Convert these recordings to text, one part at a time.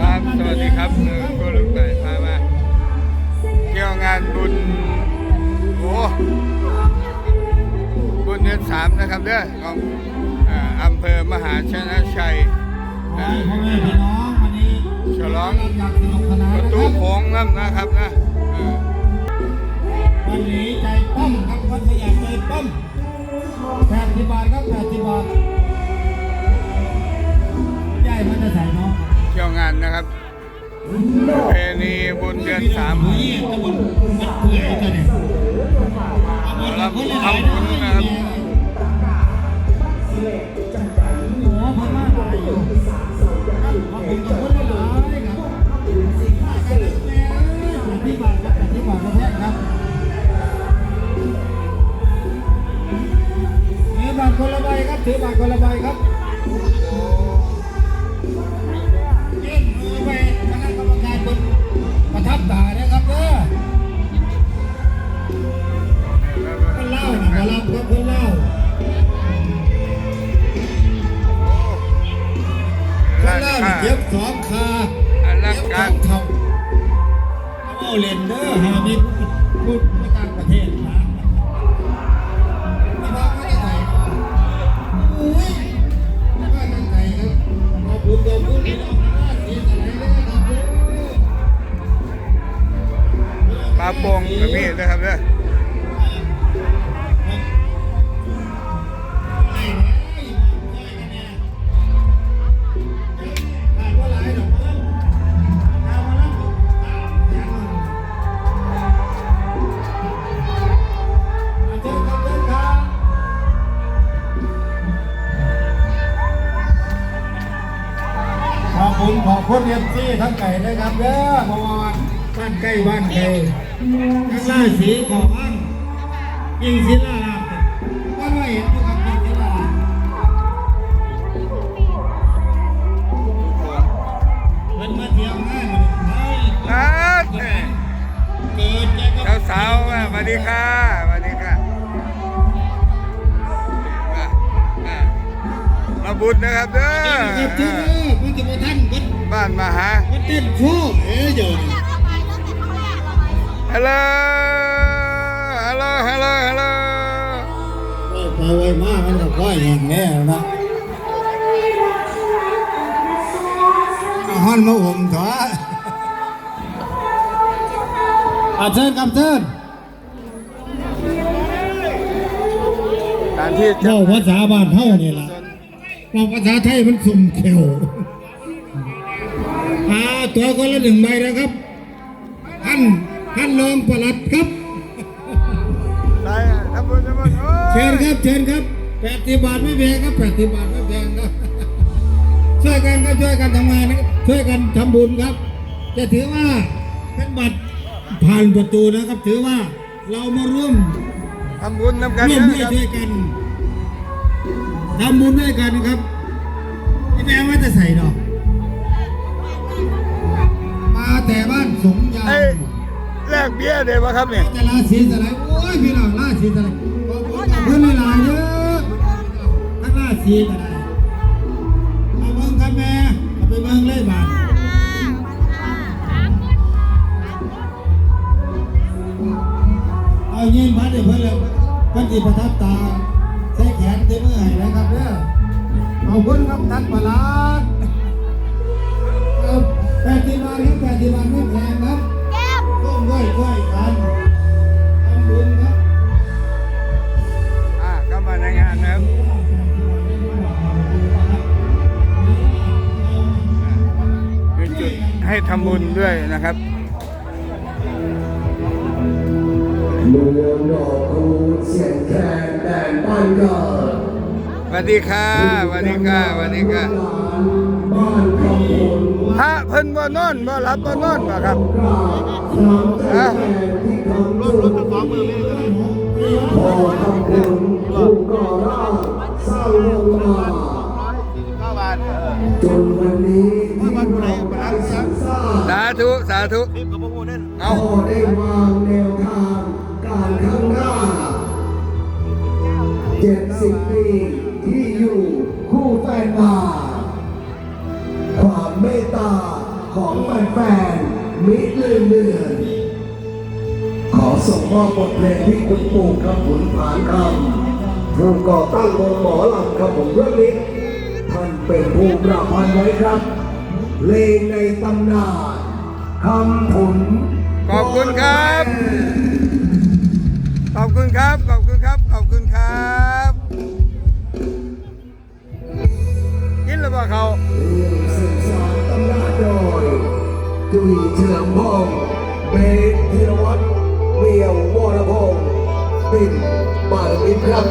ครับ สวัสดีครับก็ลุงไต่พามาเที่ยวงานบุญโอ้บุญเดือนสามนะครับเด้อของอำเภอมหาชนะชัยฉลองประตูรับโขงนั่นนะครับนะวันนี้ใจปั้มครับวัดสยามใจปั้มแปดสิบบาทครับแปดสิบบาทใหญ่มันจะาะเที่ยวงานนะครับประเพณีบุญเดือนสามผู้ยี่ตะบนมันเปื่อยกันเนี่ยรับทำบุญนะครับโอ้พม่าหลายอยู่ครับ อปลาโป่งกับมีดนะครับเด้อขอบคุณขอบคุณเอฟซีทั้งไก่นะครับเด้อเพร บ้านใกล้บ้านไกลทั้งล่าสีของบ้านยิงศิลาลามก็ไม่เห็นอยู่กับยิงศิลาลามเพิ่นมาเที่ยวงานเฮ้ยครับเกิดจากเจ้าสาวๆอะสวัสดีค่ะสวัสดีค่ะอะอะมาบุญนะครับเด้อครับเจ้าเพิ่นจะมาท่านเพิ่นบ้านมาหาเพิ่นเต้นโชว์เอ้ยเดี๋ยวนี้ ฮัลโหลฮัลโหลฮัลโหลฮัลโหลไปไวมากมันก็ค่อยแห้งแน่แล้วนะเอาฮ้อนมาห่มเถอะอาเชิญครับเชิญการที่จะเล่าภาษาบ้านเฮานี่ล่ะเราภาษาไทยมันสุ่มเขียวอ่าตัวคนละหนึ่งใบนะครับท่าน ท่านรองปลัดครับได้ทำบุญทำบุญโอ้ยเชิญครับเชิญครับแปดสิบบาทไม่แพงครับแปดสิบบาทไม่แพงครับช่วยกันครับช่วยกันทำงานนะครับช่วยกันทำบุญครับ จะถือว่าเป็นบัตรผ่านประตูนะครับ ถือว่าเรามาร่วมทำบุญนำกันร่วมนะด้วยครับช่วยกันทำบุญด้วยกันครับที่แม่ว่าจะใส่ดอก มาแต่บ้านสงยาเอ้ย แลกเบี้ยเดี๋ยวครับเนี่ยจะลาสีสลายโอ้ยพี่น้องลาสีสลายขอบคุณขอบคุณหลาเยอะทั้งลาสีก็ได้มาเบิ่งครับแม่ไปเบิ่งเลยบ้าทเอายิงพัดเดี๋ยวเพิ่อนเลยพิ่นสิประทับตาใส่แขนเต็มมือให้นะครับเด้อขอบคุณครับท่านประหลัด วัสดีค่ะสวัสดีค่ะสวัสดีค่ะบ้านคำพระเพิ่นบ่นอนบ่หลับบ่นอนบ่ครับกราบน้ำใจแทนที่คำจุนพอคำพลผู้ก่อร่างสร้างมาจนวันนี้ที่เราได้สาธุ สาธุเอาได้วางแนวทางการข้างหน้าเจ็ดสิบปี ที่อยู่คู่แฟนมาความเมตตาของแฟนๆมิตรเลื่อนเลื่อนขอส่งมอบบทเพลงที่คุณปู่คำขุนผานคำผู้ก่อตั้งวงหมอลำครับผมเรื่องนี้ท่านเป็นผู้ประพันธ์ไว้ครับเพลงในตำนานคำผุนขอบคุณครับ ขอบคุณครับ กินหรือเปล่าเขาเรื่องสืบสานตำนานโดยจุยเชืองพงษ์เบสธีรวัตรเวียววรพงษ์ปิ่นบารมิตรครับ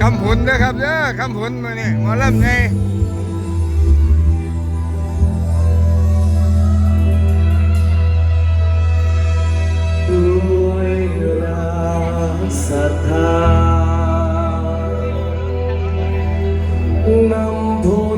คำผุนนะครับเด้อคำผุนมาเนี่ยหมอลำไง ศรัทธานำทุน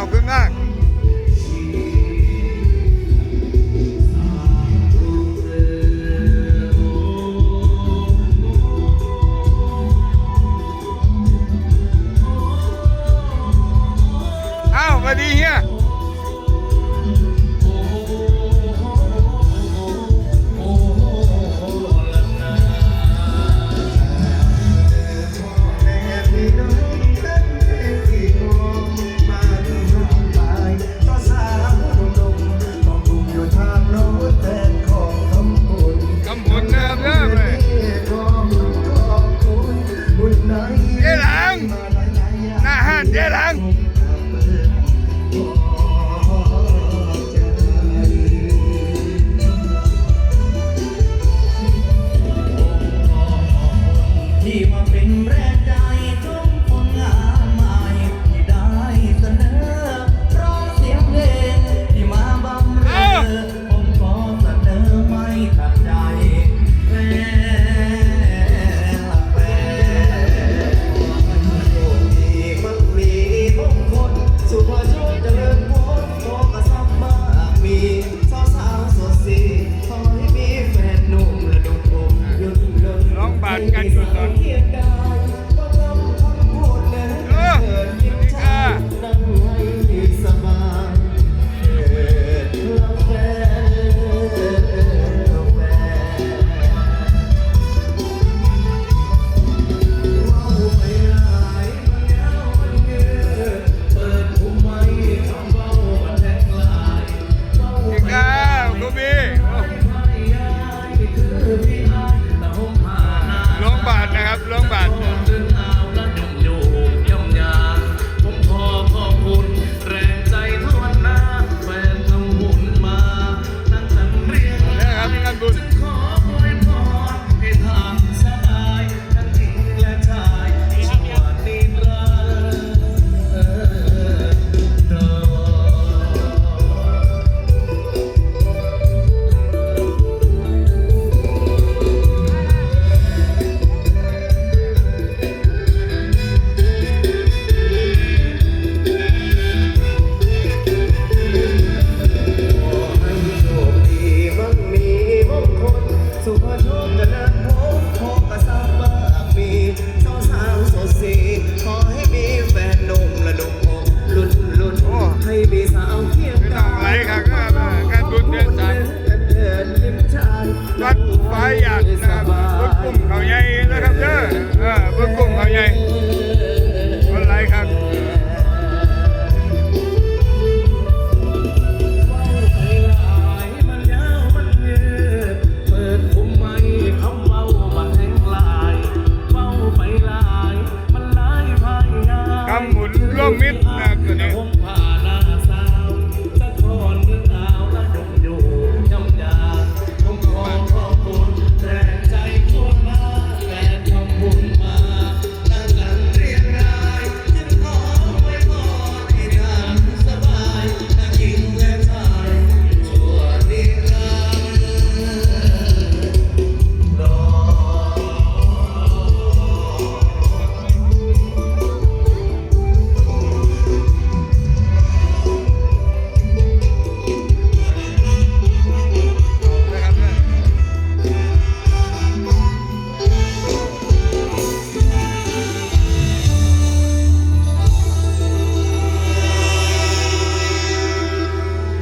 ขอบคุณมาก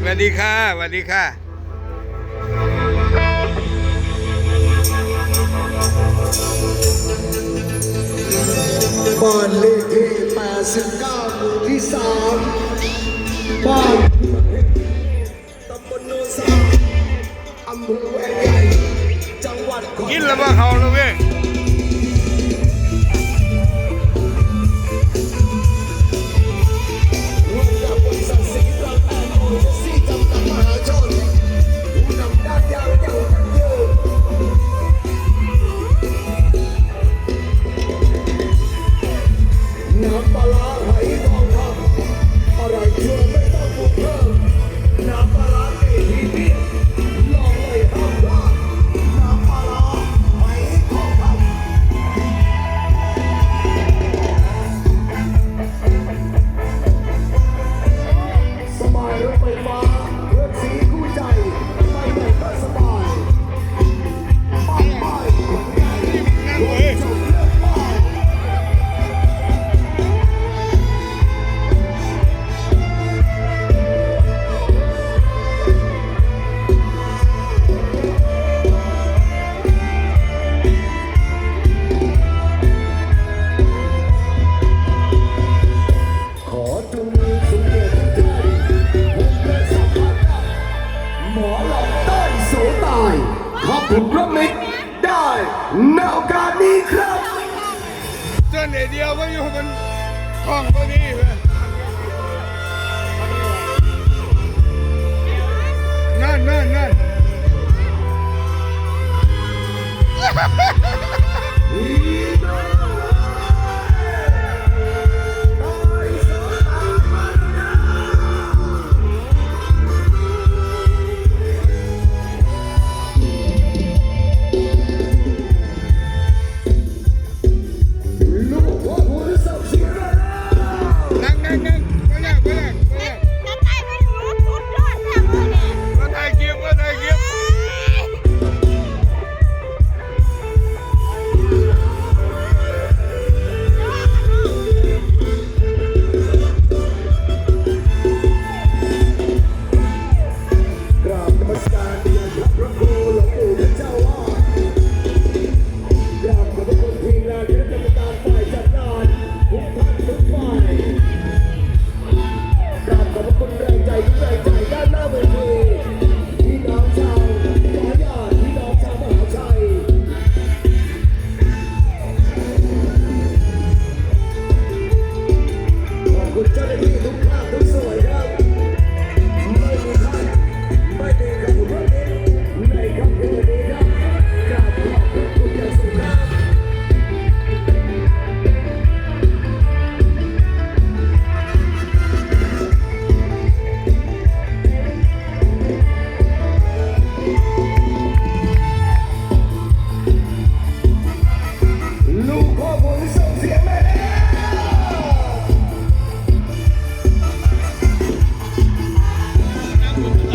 วัสดีค่ะสวัสดีค่ะ บ้านเลขที่89หมู่ที่3บ้านตำบลโนนสามอำเภอแวงใหญ่จังหวัดขอนกินแล้วมาเขาแล้วเว้ย fight for คุณพระมิตรได้ในโอการนี้ครับเจ้าเดียวก็อยู่บนกล้องก็นี้เลยนั่นนั่นนั่น Thank you.